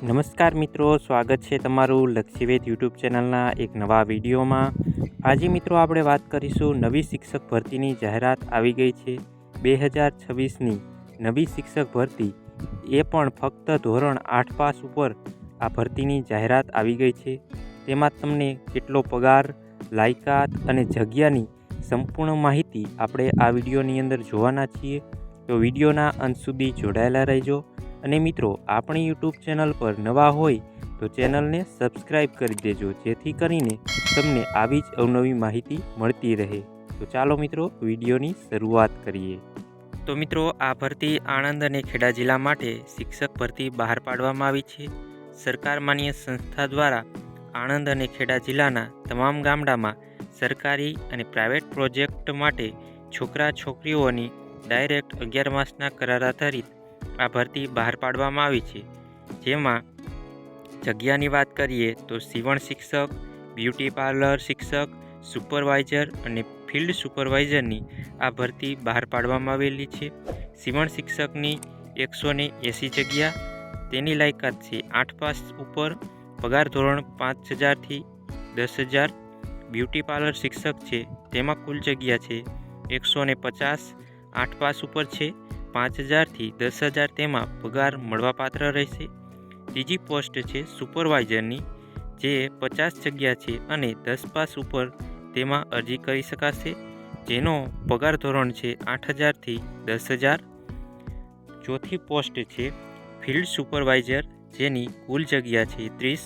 નમસ્કાર મિત્રો, સ્વાગત છે તમારું લક્ષ્યવેદ યુટ્યુબ ચેનલના એક નવા વિડીયોમાં. આજે મિત્રો આપણે વાત કરીશું નવી શિક્ષક ભરતીની જાહેરાત આવી ગઈ છે બે હજાર છવ્વીસની. નવી શિક્ષક ભરતી એ પણ ફક્ત ધોરણ આઠ પાસ ઉપર આ ભરતીની જાહેરાત આવી ગઈ છે. તેમાં તમને કેટલો પગાર, લાયકાત અને જગ્યાની સંપૂર્ણ માહિતી આપણે આ વિડીયોની અંદર જોવાના છીએ. તો વિડીયોના અંત સુધી જોડાયેલા રહેજો. અને મિત્રો, આપણી યુટ્યુબ ચેનલ પર નવા હોય તો ચેનલને સબસ્ક્રાઈબ કરી દેજો, જેથી કરીને તમને આવી જ અવનવી માહિતી મળતી રહે. તો ચાલો મિત્રો, વિડીયોની શરૂઆત કરીએ. તો મિત્રો, આ ભરતી આણંદ અને ખેડા જિલ્લા માટે શિક્ષક ભરતી બહાર પાડવામાં આવી છે. સરકાર માન્ય સંસ્થા દ્વારા આણંદ અને ખેડા જિલ્લાના તમામ ગામડામાં સરકારી અને પ્રાઇવેટ પ્રોજેક્ટ માટે છોકરા છોકરીઓની ડાયરેક્ટ અગિયાર માસના કરાર આધારિત આ ભરતી બહાર પાડવામાં આવી છે. જેમાં જગ્યાની વાત કરીએ તો સીવણ શિક્ષક, બ્યુટી પાર્લર શિક્ષક, સુપરવાઇઝર અને ફિલ્ડ સુપરવાઇઝરની આ ભરતી બહાર પાડવામાં આવેલી છે. સીવણ શિક્ષકની એકસો ને એંસી જગ્યા, તેની લાયકાત છે આઠ પાસ ઉપર, પગાર ધોરણ પાંચ હજારથી દસ હજાર, બ્યુટી પાર્લર શિક્ષક છે, તેમાં કુલ જગ્યા છે એકસો ને પચાસ, આઠ પાસ ઉપર છે. પાંચ હજારથી દસ હજાર તેમાં પગાર મળવાપાત્ર રહેશે. ત્રીજી પોસ્ટ છે સુપરવાઇઝરની, જે પચાસ જગ્યા છે અને દસ પાસ ઉપર તેમાં અરજી કરી શકાશે, જેનો પગાર ધોરણ છે આઠ હજારથી દસ હજાર. ચોથી પોસ્ટ છે ફિલ્ડ સુપરવાઇઝર, જેની કુલ જગ્યા છે ત્રીસ,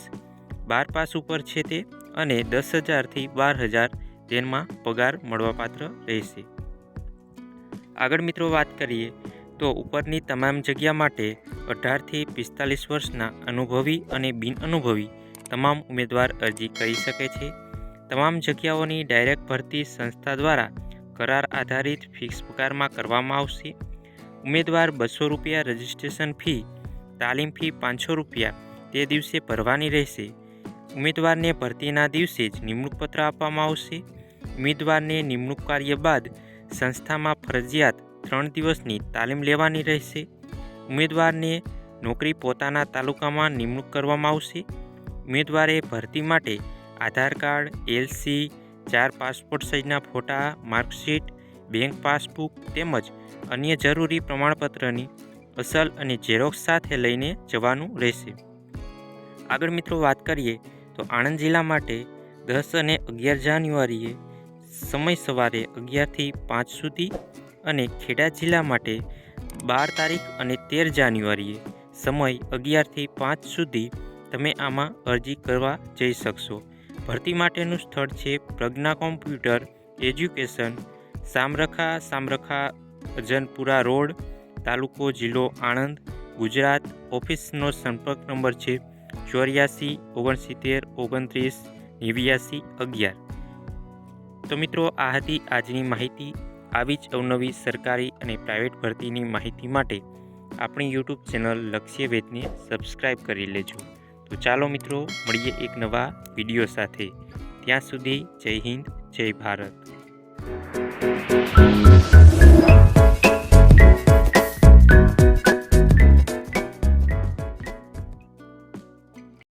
બાર પાસ ઉપર છે તે અને દસ હજારથી બાર હજાર તેમાં પગાર મળવાપાત્ર રહેશે. આગળ મિત્રો વાત કરીએ તો ઉપરની તમામ જગ્યા માટે અઢારથી પિસ્તાલીસ વર્ષના અનુભવી અને બિનઅનુભવી તમામ ઉમેદવાર અરજી કરી શકે છે. તમામ જગ્યાઓની ડાયરેક્ટ ભરતી સંસ્થા દ્વારા કરાર આધારિત ફિક્સ પગારમાં કરવામાં આવશે. ઉમેદવાર બસો રૂપિયા રજિસ્ટ્રેશન ફી, તાલીમ ફી પાંચસો રૂપિયા તે દિવસે ભરવાની રહેશે. ઉમેદવારને ભરતીના દિવસે જ નિમણૂક પત્ર આપવામાં આવશે. ઉમેદવારને નિમણૂક કાર્ય બાદ સંસ્થામાં ફરજિયાત ત્રણ દિવસની તાલીમ લેવાની રહેશે. ઉમેદવારને નોકરી પોતાના તાલુકામાં નિમણૂક કરવામાં આવશે. ઉમેદવારે ભરતી માટે આધાર કાર્ડ એલસી ચાર પાસપોર્ટ સાઇઝના ફોટા, માર્કશીટ, બેંક પાસબુક તેમજ અન્ય જરૂરી પ્રમાણપત્રની અસલ અને ઝેરોક્ષ સાથે લઈને જવાનું રહેશે. આગળ મિત્રો વાત કરીએ તો આણંદ જિલ્લા માટે દસ અને અગિયાર જાન્યુઆરીએ સમય સવારે અગિયારથી પાંચ સુધી અને ખેડા જિલ્લા માટે બાર તારીખ અને તેર જાન્યુઆરીએ સમય અગિયારથી પાંચ સુધી તમે આમાં અરજી કરવા જઈ શકશો. ભરતી માટેનું સ્થળ છે Pragna computer education Samarkha Samarkha Ajanpura road, તાલુકો જિલ્લો આણંદ, ગુજરાત. ઓફિસનો સંપર્ક નંબર છે ચોર્યાસી ઓગણસિત્તેર ઓગણત્રીસ નેવ્યાસી અગિયાર. તો મિત્રો, આ હતી આજની માહિતી. આવી જ અવનવી સરકારી અને પ્રાઇવેટ ભરતીની માહિતી માટે આપણી યુટ્યુબ ચેનલ લક્ષ્ય વેદને સબસ્ક્રાઈબ કરી લેજો. તો ચાલો મિત્રો, મળીએ એક નવા વીડિયો સાથે. ત્યાં સુધી જય હિન્દ, જય ભારત.